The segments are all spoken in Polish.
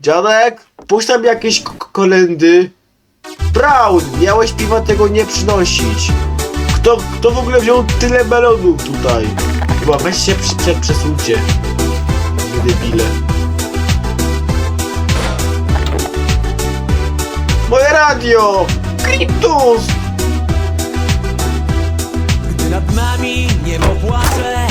Dziadek, puść tam jakieś kolendy. Brown, miałeś piwa tego nie przynosić. Kto, kto w ogóle wziął tyle melonów tutaj? Chyba weź się prze, prze, przesuńcie. Debile. Moje radio! Kryptus! Gdy nad nami niebo płacze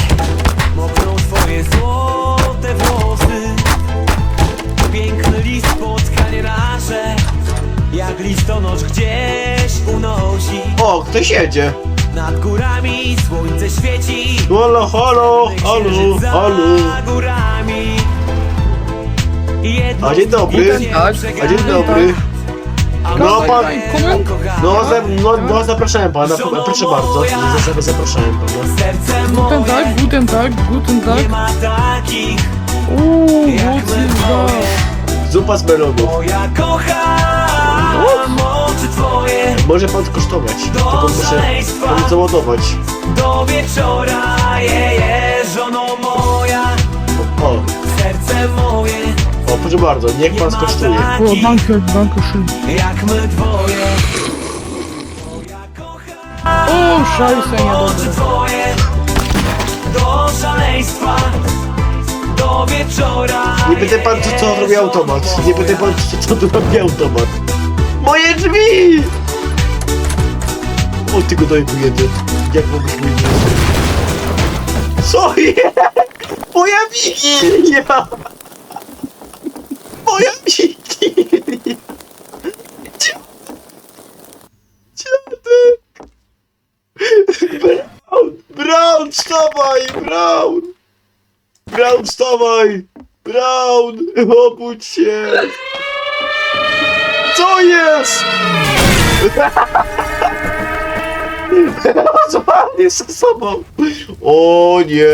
Jak listonosz gdzieś unosi O, ktoś jedzie. Nad górami słońce świeci Halo, halo, halo, Księżyc za halo. górami Jedno A dzień dobry. Tak. A dzień dobry. No pan, kochana. no, za, no, no zapraszałem pana, proszę bardzo. Za- Zapraszałem pana. Guten Tag, guten Tag, guten nie Tag. ma takich Uuu, jak my guten Tag. Zupa z melonów. Bo ja kocham oczy twoje Może pan skosztować, tylko muszę szaleństwa. pan załadować. Do wieczora je, je żono moja O, Serce moje o, proszę bardzo, niech nie pan skosztuje. O, danke schön. jak my dwoje O, oczy niedobre. twoje Do szaleństwa Do wieczora Nie pytaj pan, co, co robi automat. Nie pytaj pan, co, co robi automat. Moje drzwi! O, ty go daj tu jeden. Jak mogłeś mi Co jest? Moja wigilia! Moja wigilia! Dzia- Dziadek! Brown, wstawaj! Brown! Brown, wstawaj! Brown, obudź się! Co jest? Co pan jest ze sobą? O nie!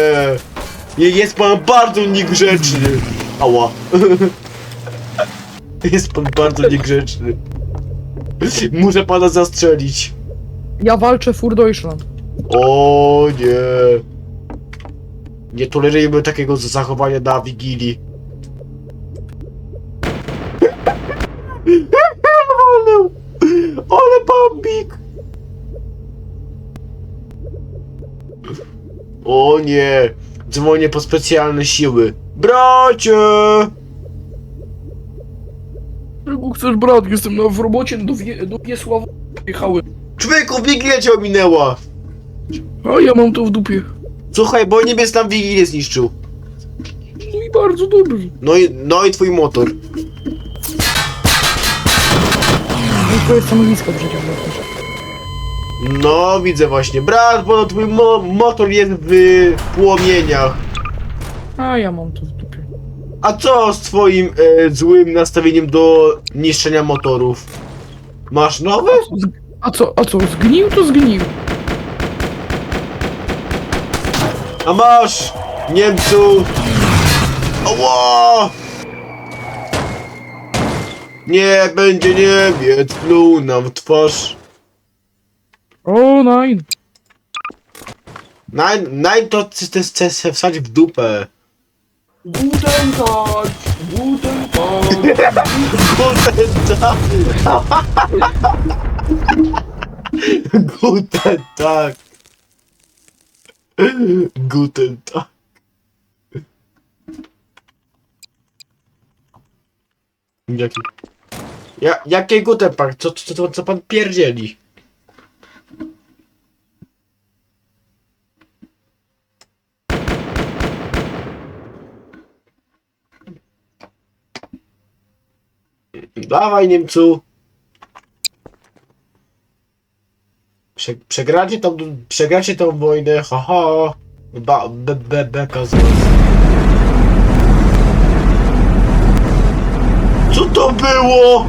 Nie, Jest pan bardzo niegrzeczny! Ała! Jest pan bardzo niegrzeczny. Muszę pana zastrzelić. Ja walczę für Deutschland. O nie! Nie tolerujemy takiego zachowania na Wigilii. O nie! Dzwonię po specjalne siły. Bracie! Czego chcesz, brat? Jestem na, w robocie do, Wie, do Wiesława. Jechałem. Człowieku, Wigilia cię ominęła! A ja mam to w dupie. Słuchaj, bo niebie tam Wigilię zniszczył. No i bardzo dobrze. No i, no i twój motor. No i to jest stanowisko przeciwlotnicze. No, widzę właśnie. Brat, bo twój mo motor jest w płomieniach. A ja mam to w dupie. A co z twoim e, złym nastawieniem do niszczenia motorów? Masz nowe? Z- A co, a co, zgnił to zgnił. A masz! Niemcu! Ała! Nie będzie Niemiec, pluł nam w twarz. O, nein. Naj, naj to chcę se wsadzić w dupę. Guten Tag, guten Tag. Guten Tag! Guten Tag! Guten Tag! Jaki? Ja, jakie Guten Tag? Co, co, co, co pan pierdzieli? Dawaj Niemcu! Prze, przegracie tą, przegracie tą wojnę, haha! Ba, be, be, beka z. Co to było?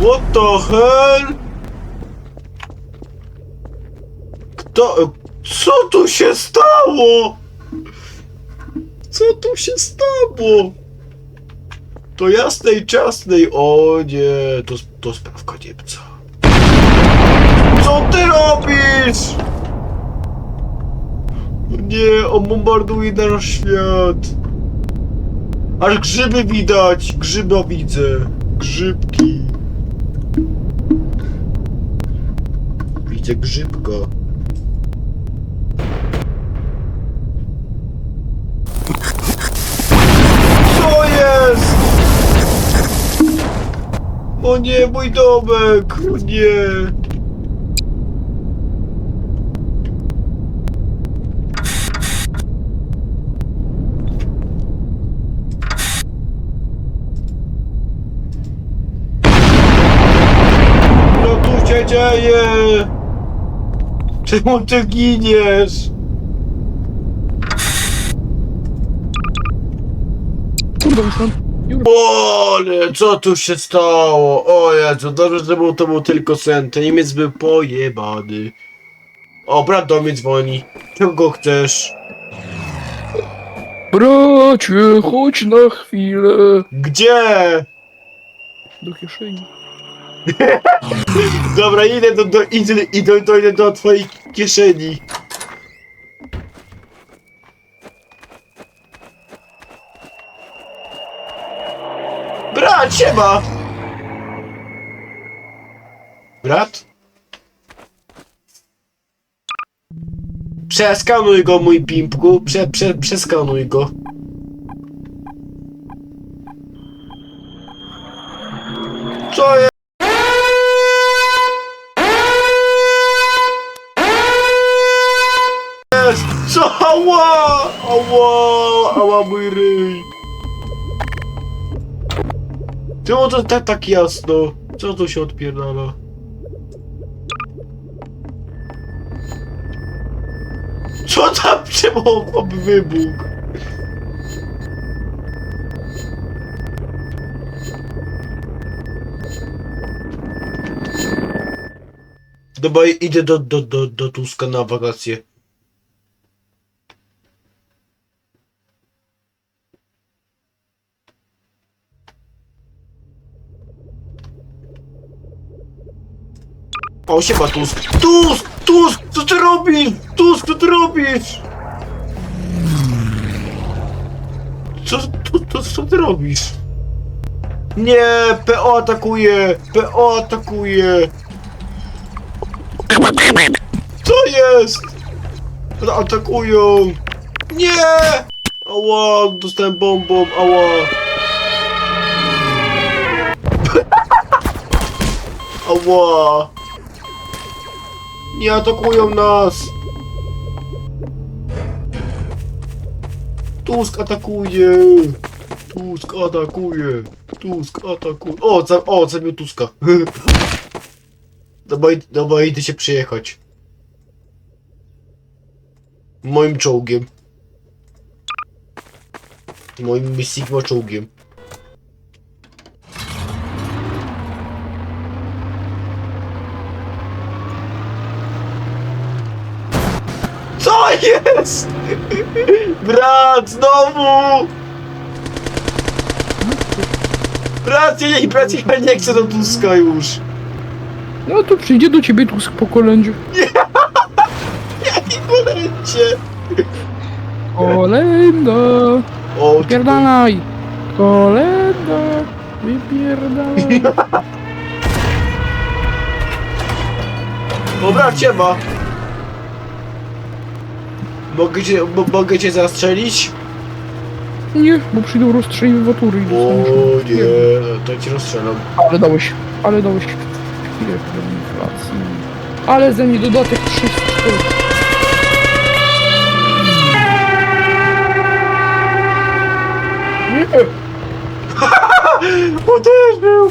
What the hell? Kto... Co tu się stało? Co tu się stało? To jasnej, ciasnej. O nie, to, to sprawka Niemca. Co ty robisz? Nie, on bombarduje nasz świat. Aż grzyby widać! Grzyba widzę! Grzybki! Widzę grzybka. O nie, mój domek! O nie! Co tu się dzieje? Czemu ty giniesz? Kurde. Bole, co tu się stało? O Jezu, dobrze, że był, to był tylko sen. Ten Niemiec był pojebany. O, brat do mnie dzwoni. Czego chcesz? Bracie, chodź na chwilę. Gdzie? Do kieszeni. Dobra, idę do, do, idę, idę, idę do twojej kieszeni. Brat, siema! Brat? Przeskanuj go, mój pimpku. Prze, prze, przeskanuj go. Czemu to tak, tak jasno? Co tu się odpierdala? Co tam? Czemu wybuch? Dobra, idę do, do, do, do Tuska na wakacje. O, siema Tusk. Tusk! Tusk! Co ty robisz? Tusk, co ty robisz? Co, tu, tu, co ty robisz? Nie! PO atakuje! PO atakuje! Co jest? Atakują! Nie! Ała, dostałem bombą, ała! Ała! Nie atakują nas! Tusk atakuje! Tusk atakuje! Tusk atakuje! O, za, o, zabił Tuska! Dobra, id- idę się przyjechać. Moim czołgiem. Moim Sigma czołgiem. Co jest? Brat, znowu! Brat, nie, brat, ja nie chcę do Tuska już. No to przyjdzie do ciebie Tusk po kolędzie. Jaki kolędzie? Kolenda. O, Wypierdalaj. Kolenda. Wypierdalaj. O, brat, siema. Mogę cię, mo- mogę cię zastrzelić? Nie, bo przyjdą rozstrzeliwatury i O dostaniesz. nie, to cię rozstrzelam. Ale dałeś, ale dałeś chwilę do inflacji. Ale ze mnie dodatek 300. Nie, Uderzył!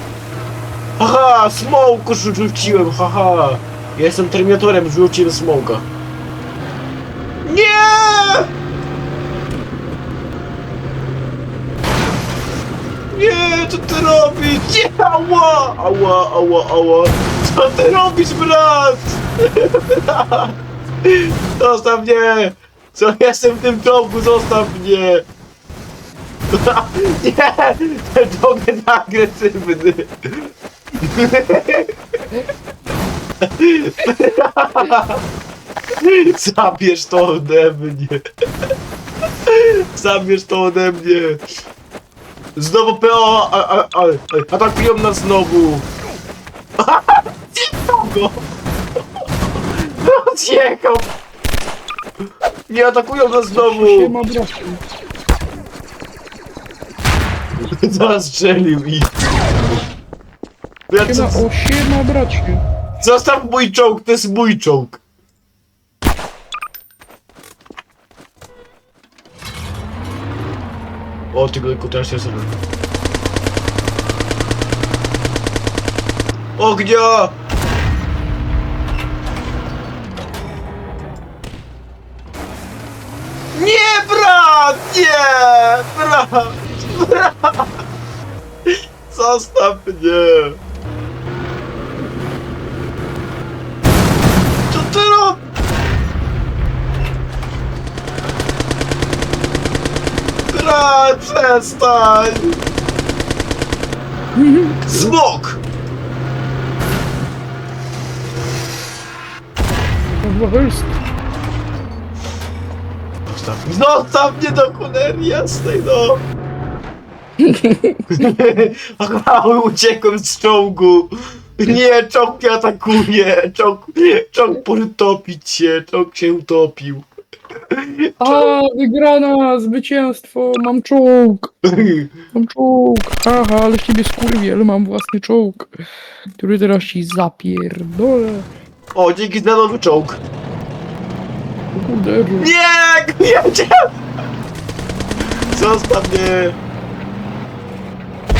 Haha, smoke rzu- rzuciłem, haha. Ja jestem Terminatorem, rzuciłem smoka. Nie! Nie, co ty robisz? Nie, ała! Ała, ała, ała. Co ty robisz, brat? Brat! Zostaw mnie! Co jestem w tym czołgu, zostaw mnie! Nie! Ten czołg jest agresywny! Zabierz to ode mnie! Zabierz to ode mnie! Znowu PO, a, a, a, a, atakują nas znowu. Zjechał go. Rozjechał. Nie atakują nas znowu. Siema, bracie. Zastrzelił ich. Ja co, Siema, o, siema, bracie. zostaw mój czołg, to jest mój czołg. O, ty tylko teraz się sobie. Ognia! Nie, brat! Nie! Brat! Brat! Zostaw mnie! Brat, przestań! Smok! Zostaw, zostaw mnie do cholery jasnej, no! Ach, uciekłem z czołgu! Nie, czołg mnie atakuje! Czołg, czołg potopić się, czołg się utopił. A, wygrana, zwycięstwo, mam czołg, mam czołg. Haha, ale z ciebie skurwiel, mam własny czołg, który teraz ci zapierdolę. O, dzięki za nowy czołg. Kurde, Nie, jedzie! Zostaw mnie!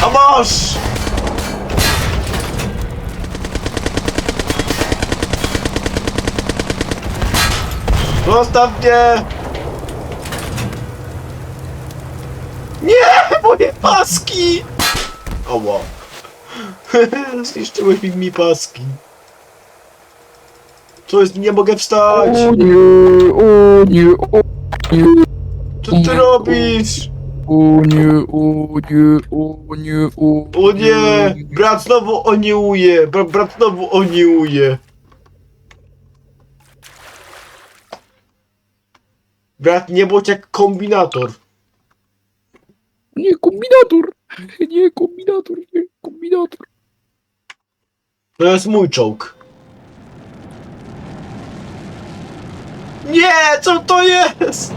A masz! Zostaw mnie! Nie! Moje paski! Oła. Zniszczyłeś mi, paski. Co jest? Nie mogę wstać! O nie, o nie, o nie, Co ty robisz? o nie, o nie, o nie, o O nie! Brat znowu oniuje! Bra, brat znowu oniuje! Brat nie bądź jak kombinator. Nie, kombinator, nie, kombinator, nie, kombinator. To jest mój czołg. Nie! Co to jest?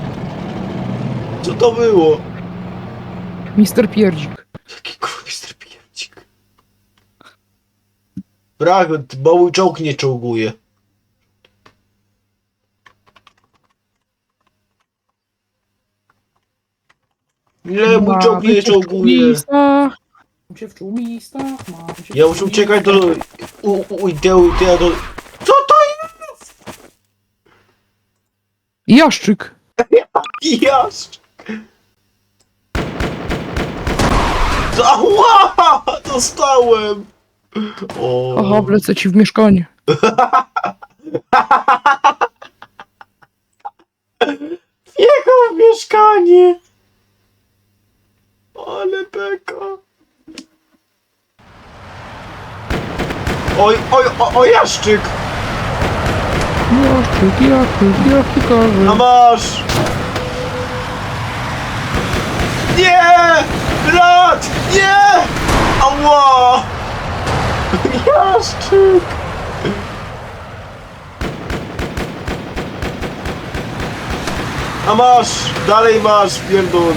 Co to było? Mister Pierdzik. Jaki kurwister pierdzik. Brak, bo mój czołg nie czołguje. Nie, mój czołg nie czołguje. Mam się w czołgistach, mam się w Ja muszę uciekać do... U, u, idę, idę do... Co to Jaszczyk. jest? Jaszcz? Ała! Dostałem! O. Aha, wlecę ci w mieszkanie. Wjechał w mieszkanie! Ale beka! Oj, oj, o, o jaszczyk! Jaszczyk, jaszczyk, jaszczykarze. A masz! Nie! Brat! Nie! Ała! Jaszczyk! A masz! Dalej masz, pierdol!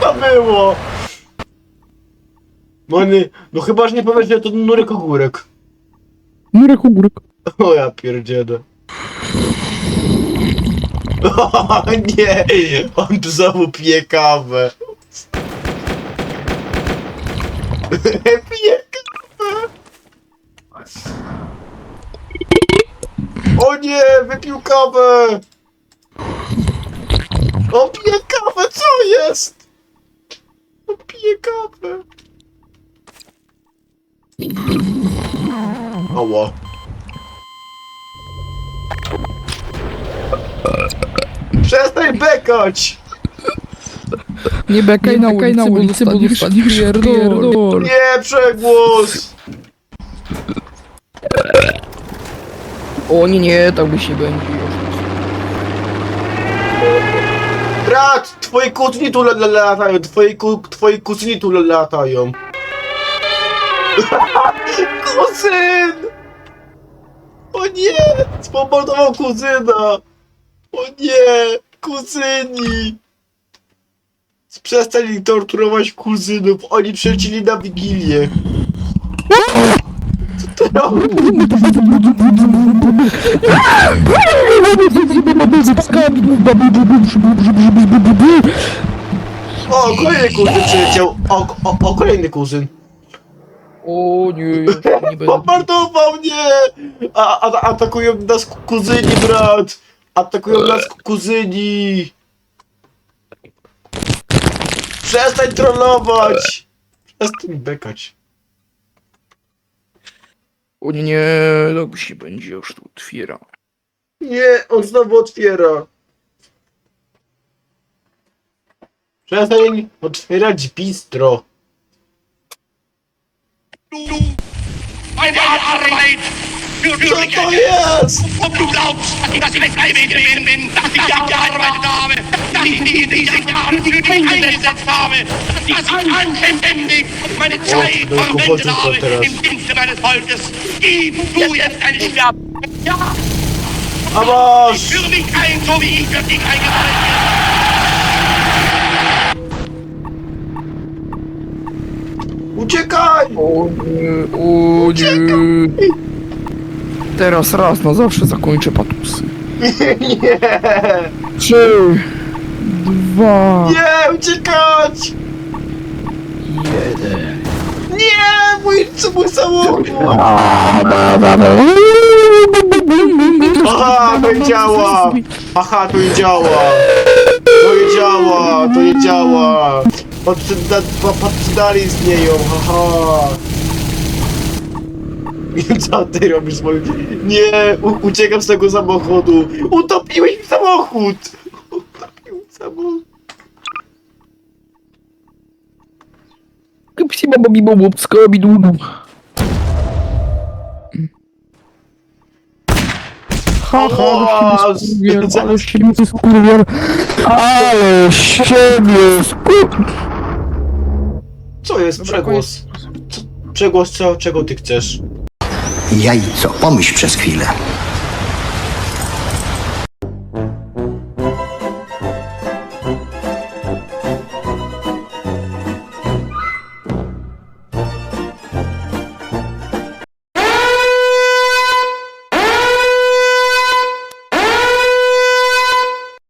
To było? No nie, no chyba, że nie powiesz, że to nurek ogórek. Murek ogórek. O ja pierdzielę. O nie! On tu znowu pije kawę. Pije kawę. O nie! Wypił kawę! On pije kawę, co jest? On pije kawę. Ała. Przestań bekać! Nie bekaj na ulicy, na ulicy bo dostaniesz pierdol. Nie, przegłos! O nie, nie, tak by się będzie. Brat, twoi kucyni tu la- la- latają, twoi, ku, twoi kucyni tu la- latają. Kuzyn! O nie! Spomordował kuzyna! O nie! Kuzyni! Przestali torturować kuzynów, oni przylecili na Wigilię. O, kolejny kuzyn przyleciał! O, o, o kolejny kuzyn! O nie, już nie będę. Bombardował mnie! A, a, atakują nas kuzyni, brat! Atakują nas kuzyni! Przestań trollować! Przestań bekać. O nie, tak się będzie już tu otwiera. Nie, on znowu otwiera. Przestań otwierać bistro. Co to jest? Ob du glaubst, dass ich no, für mich ein, so wie ich für dich eingesetzt bin. Uciekaj! Nie, o nie. Teraz raz na zawsze zakończę patusy. Nie! Trzy, dwa, Nie, uciekać! jeden. Nie, mój, mój samochód! Aha, to nie działa! Aha, to nie działa! To nie działa, to nie działa! Patrzcie, da- patrzcie dalej istnieją, haha! Co ty robisz moim... Nie, u- uciekam z tego samochodu! Utopiłeś mi samochód! Utopił mi samochód! Psi baba bi bobo pskobi dudu. Ha, ha, ale siebie skurwiel, ale skurwiel, ale z siebie skurwiel. Co jest przegłos? Co, przegłos co, czego ty chcesz? Jajco, pomyśl przez chwilę.